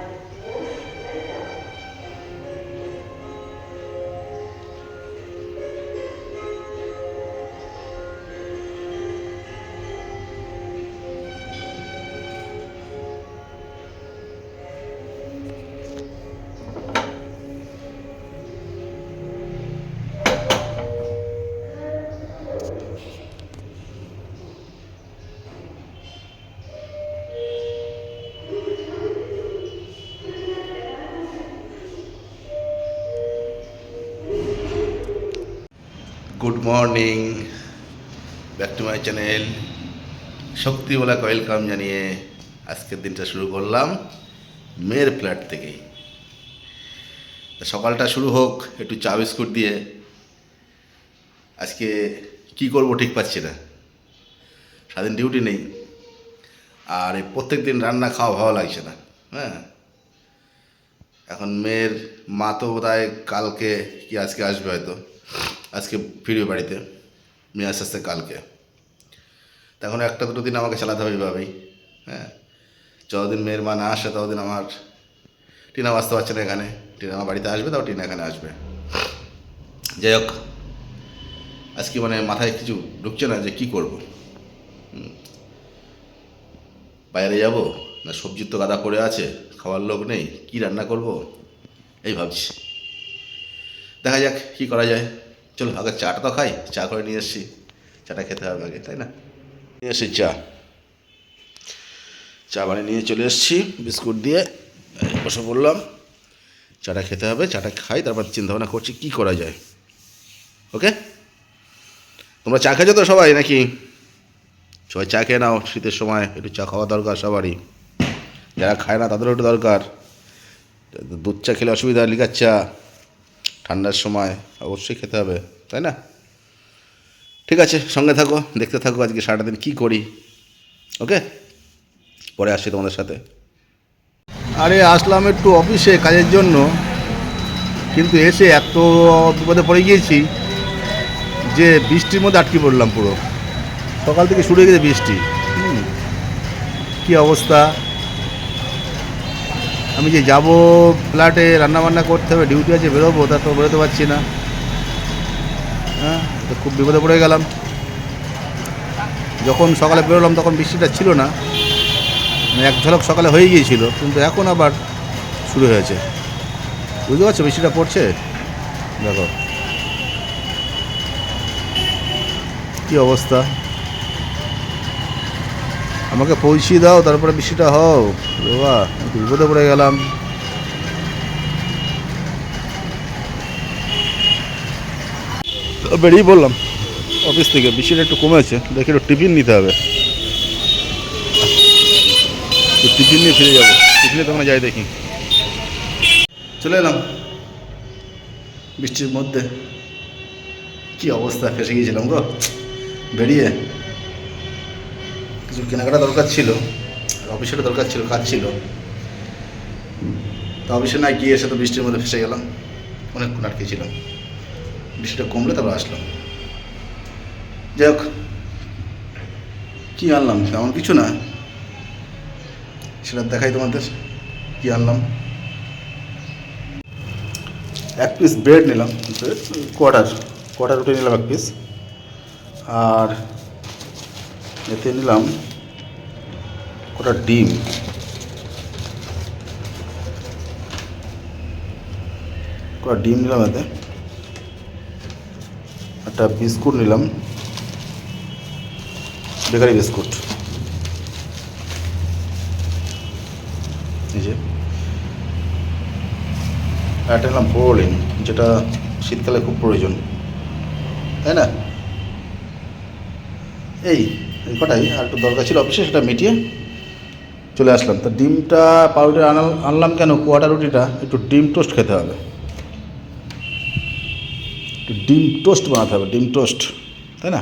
Lord. Good morning. Back to my channel. শক্তিওয়ালা welcome জানিয়ে আজকের দিনটা শুরু করলাম মেয়ের ফ্ল্যাট থেকেই। সকালটা শুরু হোক, একটু চা বিস্কুট দিয়ে। আজকে কি করব ঠিক পাচ্ছি না। সারাদিন ডিউটি নেই। আর এই প্রত্যেক দিন রান্না খাওয়া ভালো লাগছে না। হ্যাঁ। এখন মেয়ের মা তো বোধহয় কালকে কি আজকে আসবে হয়তো। আজকে ফিরবে বাড়িতে মেয়ে আস্তে আস্তে কালকে। তখন একটা দুটো দিন আমাকে চালাতে হবে এইভাবেই হ্যাঁ? যতদিন মেয়ের মা না আসে ততদিন আমার, টিনা বাঁচতে পারছে না এখানে। টিনা আমার বাড়িতে আসবে, তাও টিনা এখানে আসবে। যাই হোক, আজকে মানে মাথায় কিছু ঢুকছে না যে কি করব। বাইরে যাব, না সবজির তো গাদা পড়ে আছে, খাওয়ার লোক নেই, কি রান্না করব? এই ভাবছি। দেখা যাক কি করা যায়। চলো আগে চাটা তো খাই, চা করে নিয়ে এসছি। চাটা খেতে হবে আগে, তাই না? নিয়ে এসছি চা। চা বানিয়ে নিয়ে চলে এসেছি, বিস্কুট দিয়ে বসে পড়লাম। চাটা খেতে হবে, চাটা খাই, তারপর চিন্তা ভাবনা করছি কী করা যায়। ওকে? তোমরা চা খেয়েছো তো সবাই নাকি? সবাই চা খেয়ে নাও, শীতের সময় একটু চা খাওয়া দরকার সবারই। যারা খায় না, তাদেরও একটু দরকার। দুধ চা খেলে অসুবিধা, লিকার চা। ঠান্ডার সময় অবশ্যই খেতে হবে, তাই না? ঠিক আছে, সঙ্গে থাকো, দেখতে থাকো আজকে সারাটা দিন কী করি, ওকে? পরে আসছি তোমাদের সাথে। আরে, আসলাম একটু অফিসে কাজের জন্য, কিন্তু এসে এত বিপদে পড়ে গিয়েছি যে বৃষ্টির মধ্যে আটকে পড়লাম পুরো। সকাল থেকে শুরু হয়ে গেছে বৃষ্টি। কী অবস্থা? আমি যে যাব ফ্ল্যাটে রান্নাবান্না করতে হবে, ডিউটি আছে, বেরোবো, তা তো বেরোতে পারছি না। হ্যাঁ তো খুব বিপদে পড়ে গেলাম। যখন সকালে বেরোলাম তখন বৃষ্টিটা ছিল না। মানে এক ঝলক সকালে হয়ে গিয়েছিল, কিন্তু এখন আবার শুরু হয়েছে। বুঝতে পারছ বৃষ্টিটা পড়ছে? দেখো। কী অবস্থা? আমাকে পৌঁছিয়ে দাও তারপরে বৃষ্টিটা হও। বাবা বিপদে পড়ে গেলাম। বেরিয়ে বললাম অফিস থেকে। বৃষ্টিটা একটু কমেছে। দেখি একটু টিফিন নিতে হবে। টিফিন নিয়ে ফিরে যাব। টিফিনে তখন যাই দেখি। চলে এলাম। বৃষ্টির মধ্যে। কি অবস্থা? ফেসে গিয়েছিলাম গো। বেরিয়ে কিছু কেনাকাটা দরকার ছিল, অফিসেরও দরকার ছিল, কাজ ছিল। তা অফিসে না গিয়ে এসে তো বৃষ্টির মধ্যে ফেসে গেলাম, অনেকক্ষণ আটকে ছিলাম বৃষ্টিটা কমলে তারপর আসলাম। যাই হোক, কী আনলাম? তেমন কিছু না। সেটা দেখাই তোমাদের, কী আনলাম? এক পিস ব্রেড নিলাম ব্রেড কোয়ার্টার কোয়ার্টার রুটি নিলাম এক পিস আর এতে নিলাম কটা ডিম। কটা ডিম নিলাম এতে। একটা বিস্কুট নিলাম। Bakery biscuit. এই যে। একটা নিলাম বোরোলিন যেটা শীতকালে খুব প্রয়োজন। তাই না? এই কটাই? আর একটু দরকার ছিল অফিসে, সেটা মিটিয়ে চলে আসলাম। তা ডিমটা আনাল, আনলাম কেন? কোয়াটার রুটিটা। একটু ডিম টোস্ট খেতে হবে। একটু ডিম টোস্ট বানাতে হবে, ডিম টোস্ট। তাই না?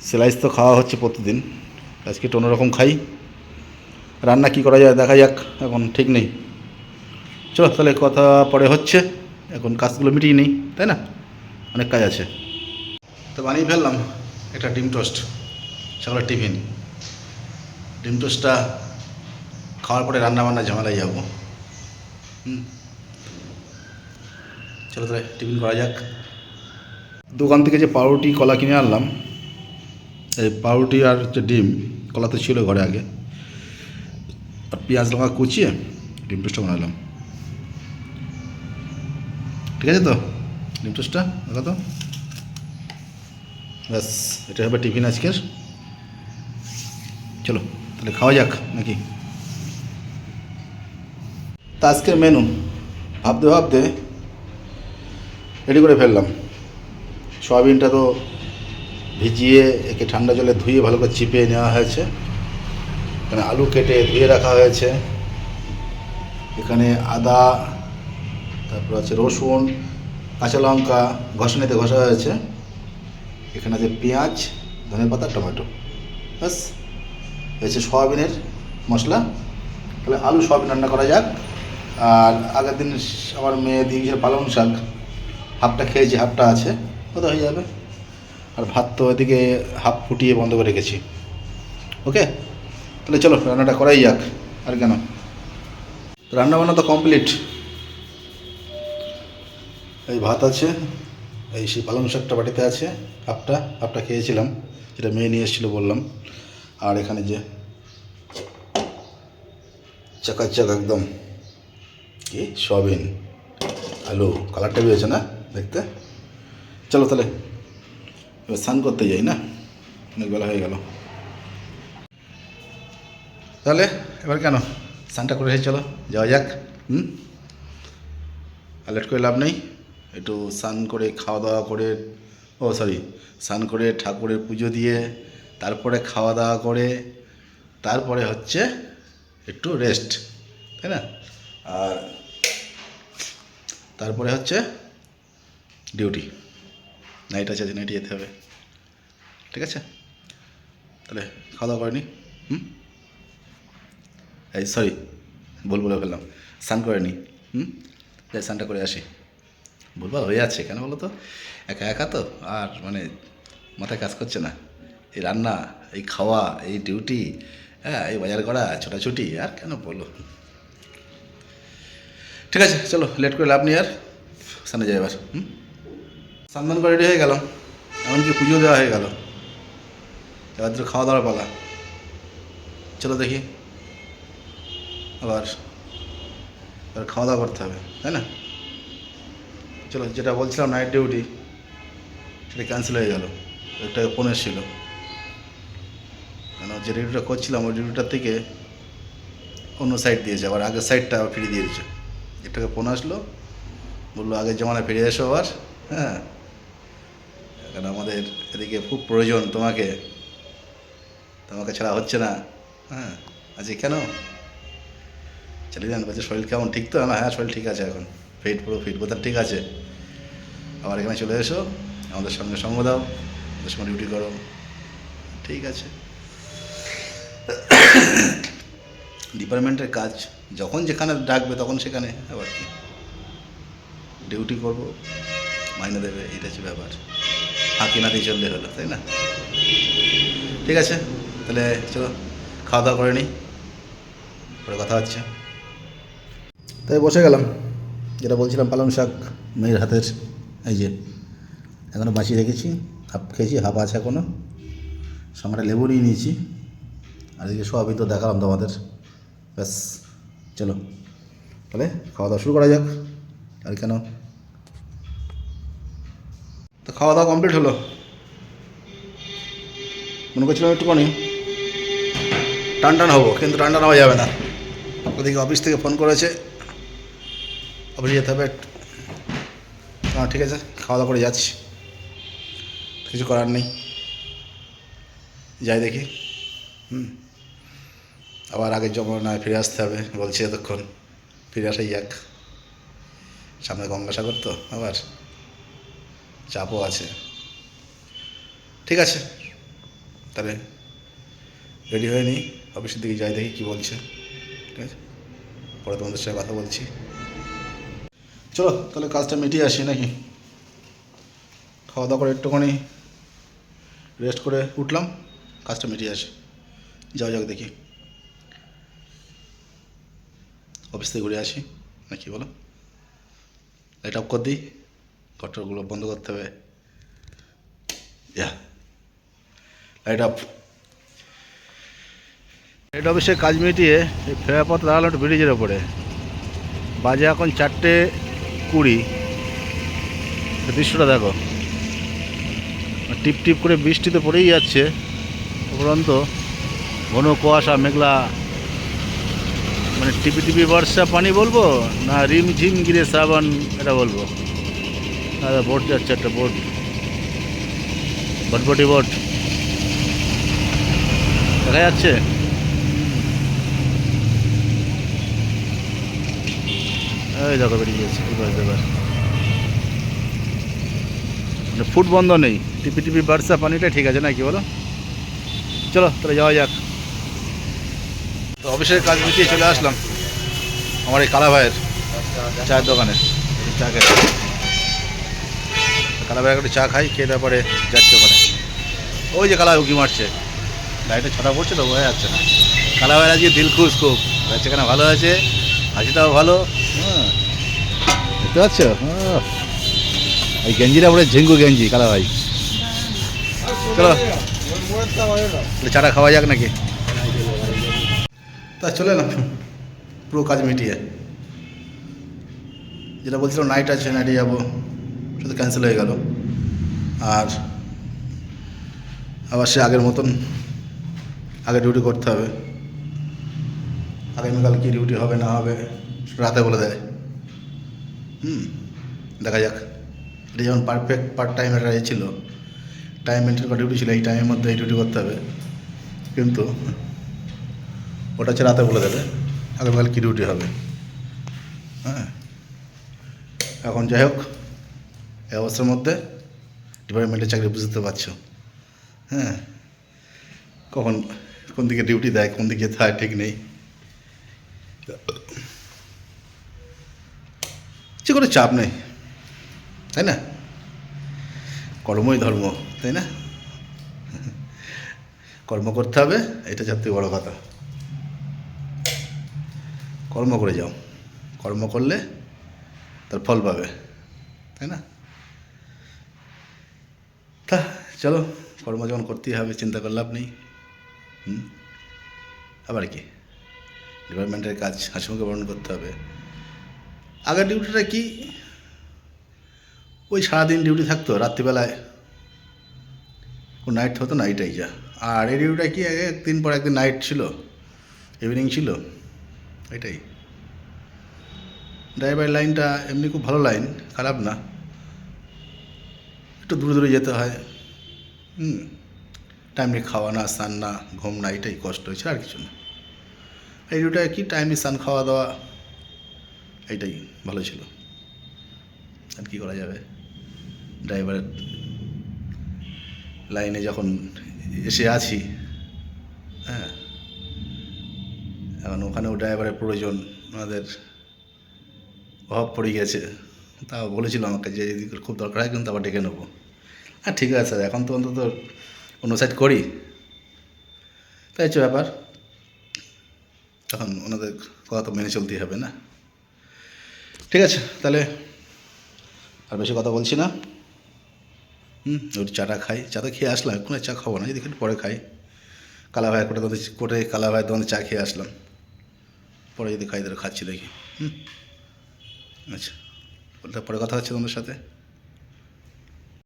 স্লাইস তো খাওয়া হচ্ছে প্রতিদিন। আজকে একটু অন্যরকম খাই। রান্না কী করা যায় দেখা যাক, এখন ঠিক নেই। চলো তাহলে কথা পরে হচ্ছে। এখন কাজগুলো মিটিয়ে নেই, তাই না? অনেক কাজ আছে। তো বানিয়ে ফেললাম একটা ডিম টোস্ট সকালের টিফিন। ডিম টোস্টটা খাওয়ার পরে রান্না বান্না ঝামেলায় যাব। হুম। চলো তাহলে টিফিন করা যাক। দোকান থেকে যে পাউরুটি, কলা কিনে আনলাম, এই পাউরুটি আর হচ্ছে ডিম কলা তো ছিল ঘরে আগে। আর পেঁয়াজ, লঙ্কা কুচিয়ে ডিম টোস্টটা বানালাম। ঠিক আছে তো? ডিম টোস্টটা দেখা তো? ব্যাস, এটা হবে টিফিন আজকের। চলো। তাহলে খাওয়া যাক নাকি? তা আজকের মেনু ভাবতে ভাবতে রেডি করে ফেললাম। সয়াবিনটা তো ভিজিয়ে একে ঠান্ডা জলে ধুয়ে ভালো করে চিপিয়ে নেওয়া হয়েছে। এখানে আলু কেটে ধুয়ে রাখা হয়েছে। এখানে আদা, তারপর আছে রসুন, কাঁচা লঙ্কা, ঘষানিতে ঘষা হয়েছে। এখানে আছে পেঁয়াজ ধনে পাতা টমেটো। ব্যাস। হয়েছে সয়াবিনের মশলা। তাহলে আলু সয়াবিন রান্না করা যাক। আর আগের দিন আমার মেয়ে দিয়েছে পালং শাক। হাফটা খেয়েছি, হাফটা আছে কত হয়ে যাবে। আর ভাত তো এদিকে হাফ ফুটিয়ে বন্ধ করে রেখেছি। ওকে? তাহলে চলো, রান্নাটা করাই যাক। আর কেন? রান্না বান্না তো কমপ্লিট। এই ভাত আছে, এই সেই পালং শাকটা বাটিতে আছে, হাফটা হাফটা খেয়েছিলাম। যেটা মেয়ে নিয়ে এসেছিল বললাম। আর এখানে যে চাকাচাক একদম। কি? সয়াবিন। আলু। কালারটা বেরিয়েছে না দেখতে? চলো তাহলে, এবার স্নান করতে যাই না? অনেক বেলা হয়ে গেল। তাহলে, এবার কেন? স্নানটা করে চলো, যাওয়া যাক, হুম? আর লেট করে লাভ নেই। একটু স্নান করে খাওয়া দাওয়া করে, ও সরি, স্নান করে ঠাকুরের পুজো দিয়ে তারপরে খাওয়া দাওয়া করে, তারপরে হচ্ছে একটু রেস্ট তাই না? আর তারপরে হচ্ছে ডিউটি নাইট আছে নাইটে যেতে হবে, ঠিক আছে? তাহলে খাওয়া দাওয়া করেনি, হুম? এই সরি ভুল বলে ফেললাম, স্নান করে নি হুম? যাই স্নানটা করে আসি। ভুলভাল হয়ে যাচ্ছে কেন বলো তো? একা একা তো, আর মানে মাথায় কাজ করছে না। এই রান্না, এই খাওয়া, এই ডিউটি হ্যাঁ এই বাজার করা, ছোটাছুটি, আর কেন বলো? ঠিক আছে, চলো লেট করে লাভ নেই আর। স্নানে যাই এবার, হুম? করে রেডি হয়ে গেলাম। এমনকি পুজো দেওয়া হয়ে গেল। এবার তো খাওয়া দাওয়ার পালা। চলো দেখি। আবার, এবার খাওয়া দাওয়া করতে হবে, তাই না? চলো, যেটা বলছিলাম নাইট ডিউটি সেটা ক্যান্সেল হয়ে গেল। একটা ফোন এসেছিল। যে ডিউটিটা করছিলাম, ওই ডিউটিটার থেকে অন্য সাইড দিয়েছে আবার আগের সাইডটা আবার ফিরিয়ে দিয়েছে। একটাকে ফোন আসলো, বলল, আগের জমানায় ফিরে এসো আবার। হ্যাঁ। কারণ আমাদের এদিকে খুব প্রয়োজন তোমাকে। তোমাকে ছাড়া হচ্ছে না। হ্যাঁ আজকে কেন? চলে যান, বলছে, শরীর কেমন? ঠিক তো? না হ্যাঁ শরীর ঠিক আছে এখন। ফিট পুরো ফিট বোধ ঠিক আছে। আবার এখানে চলে এসো। আমাদের সঙ্গে সঙ্গ দাও। আমাদের সঙ্গে ডিউটি করো। ঠিক আছে। ডিপার্টমেন্টের কাজ, যখন যেখানে ডাকবে তখন সেখানে আবার কি? ডিউটি করব, মাইনে দেবে এটা হচ্ছে ব্যাপার। ফাঁকি না দিয়ে চললে হলো, তাই না? ঠিক আছে, তাহলে চলো, খাওয়া দাওয়া করে নিই, পরে কথা হচ্ছে। তাই বসে গেলাম, যেটা বলছিলাম পালং শাক, মেয়ের হাতের, এই যে এখনও বাঁচিয়ে রেখেছি, হাফ খেয়েছি, হাফ আছে এখনও সঙ্গে লেবু নিয়ে নিয়েছি। আর এদিকে সবই তো দেখালাম তোমাদের। ব্যাস, চলো। তাহলে খাওয়া দাওয়া শুরু করা যাক। আর কেন? তো খাওয়া দাওয়া কমপ্লিট হলো। মনে করছিলাম একটুখানি টান টান হব, কিন্তু টান টান যাবে না। ওদিকে অফিস থেকে ফোন করেছে। অফিসে যেতে হবে। হ্যাঁ ঠিক আছে, খাওয়া দাওয়া করে যাচ্ছি। কিছু করার নেই। যাই দেখি। হুম। আবার আগের জমানায় ফিরে আসতে হবে। বলছি এতক্ষণ ফিরে আসাই যাক। সামনে গঙ্গাসাগর তো আবার চাপও আছে। ঠিক আছে, তাহলে রেডি হয়ে নিই। অফিসের দিকে যাই, দেখি কী বলছে। ঠিক আছে? পরে তোমাদের সাথে কথা বলছি। চলো, তাহলে কাজটা মিটিয়ে আসি নাকি? খাওয়া দাওয়া করে একটুখানি রেস্ট করে উঠলাম। কাজটা মিটিয়ে আসি। যাও যাক দেখি। অফিস থেকে ঘুরে আসি। না কি বলো? লাইট অফ করে দিই। ঘরটাগুলো বন্ধ করতে হবে। ইয়া লাইট অফ হেড অফিসে কাজ মিটিয়ে ফেরার পথ দাঁড়াল ব্রিজের ওপরে। বাজে এখন চারটে কুড়ি। দৃশ্যটা দেখো। টিপ টিপ করে বৃষ্টি তো পড়েই যাচ্ছে। উপরন্ত ঘন কুয়াশা, মেঘলা মানে টিপি টিপি বর্ষা পানি বলব না রিম ঝিম গিরে সাবান এটা বলব? আরে বোট যাচ্ছে একটা বোট। বটবটি বোট। দেখা যাচ্ছে? এই দেখো বেরিয়ে যাচ্ছে কি মানে ফুট বন্ধ নেই। টিপি টিপি বাড়ছে পানিটা ঠিক আছে না কি বলো? চলো, তাহলে যাওয়া যাক। অফিসের কাজ মিটিয়ে চলে আসলাম। আমার এই কালা ভাইয়ের চায়ের দোকানে। চা খেতে কালা ভাই একটু চা খাই, খেয়ে তারপরে যাচ্ছে ওখানে। ওই যে কালা উকি মারছে। লাইটে ছটা পড়ছে তো, বোঝা যাচ্ছে না। কালা ভাইয়ের আজকে দিল খুশ খুব। কেন ভালো আছে, হাসিটাও ভালো। হ্যাঁ। দেখতে পাচ্ছ? হ্যাঁ। এই গেঞ্জিটা পরে ঝিঙ্গু গেঞ্জি, কালা ভাই। চলো। চাটা খাওয়া যাক নাকি? তা চলে এলাম। পুরো কাজ মিটিয়ে। যেটা বলছিলাম নাইট আছে নাইটে যাব। সেটা ক্যান্সেল হয়ে গেল। আর আবার সে আগের মতন আগে ডিউটি করতে হবে। আগামীকাল কী ডিউটি হবে, না হবে রাতে বলে দেয়। হুম, দেখা যাক। এটা যেমন পারফেক্ট পার্ট টাইম একটা ছিল। টাইম মেনটেন করা ডিউটি ছিল, এই টাইমের মধ্যে এই ডিউটি করতে হবে। কিন্তু ওটা হচ্ছে রাতে বলে দেবে আগামীকাল কী ডিউটি হবে। হ্যাঁ? এখন যাই হোক, এই অবস্থার মধ্যে ডিপার্টমেন্টের চাকরি বুঝতে পারছ। হ্যাঁ? কখন, কোন দিকে ডিউটি দেয়, কোন দিকে হয় ঠিক নেই। যে কোনো চাপ নেই, তাই না? কর্মই ধর্ম, তাই না? কর্ম করতে হবে, এটা সবথেকে বড় কথা। কর্ম করে যাও। কর্ম করলে তার ফল পাবে, তাই না? তা চলো, কর্ম যখন করতেই হবে, চিন্তা করে লাভ নেই। হুম? আবার কি? ডিপার্টমেন্টের কাজ, হাসিমুখে বরণ করতে হবে। আগের ডিউটিটা কি? ওই সারাদিন ডিউটি থাকতো, রাত্রিবেলায়। নাইট হতো না, এইটাই যা। আর এই ডিউটিটা কি একদিন পর একদিন নাইট ছিল ইভিনিং ছিল। এটাই। ড্রাইভার লাইনটা এমনি খুব ভালো লাইন খারাপ না। একটু দূরে দূরে যেতে হয়। হুম টাইমলি খাওয়া না স্নান না ঘুম না এটাই কষ্ট হয়েছে আর কিছু না। এই ডিউটা কি টাইমলি স্নান খাওয়া দাওয়া এইটাই ভালো ছিল। আর কী করা যাবে? ড্রাইভারের লাইনে যখন এসে আছি এখন ওখানেও ড্রাইভারের প্রয়োজন, ওনাদের অভাব পড়ে গেছে। তাও বলেছিল আমাকে যে যদি খুব দরকার হয়, কিন্তু আবার ডেকে নেব। হ্যাঁ ঠিক আছে স্যার, এখন তো অন্তত অন্য সাইড করি। তাই হচ্ছে ব্যাপার। তখন ওনাদের কথা তো মেনে চলতেই হবে, না? ঠিক আছে, তাহলে আর বেশি কথা বলছি না। হুম ওই চাটা খাই। চা তো খেয়ে আসলাম আর চা খাব না, যদি একটু পরে খাই। কালা ভাই কোটে তোমাদের কোটে কালা ভাই তোমাদের চা খেয়ে আসলাম। পরে যদি খাই তাহলে খাচ্ছি দেখি হুম? আচ্ছা পরে কথা হচ্ছে তোমাদের সাথে?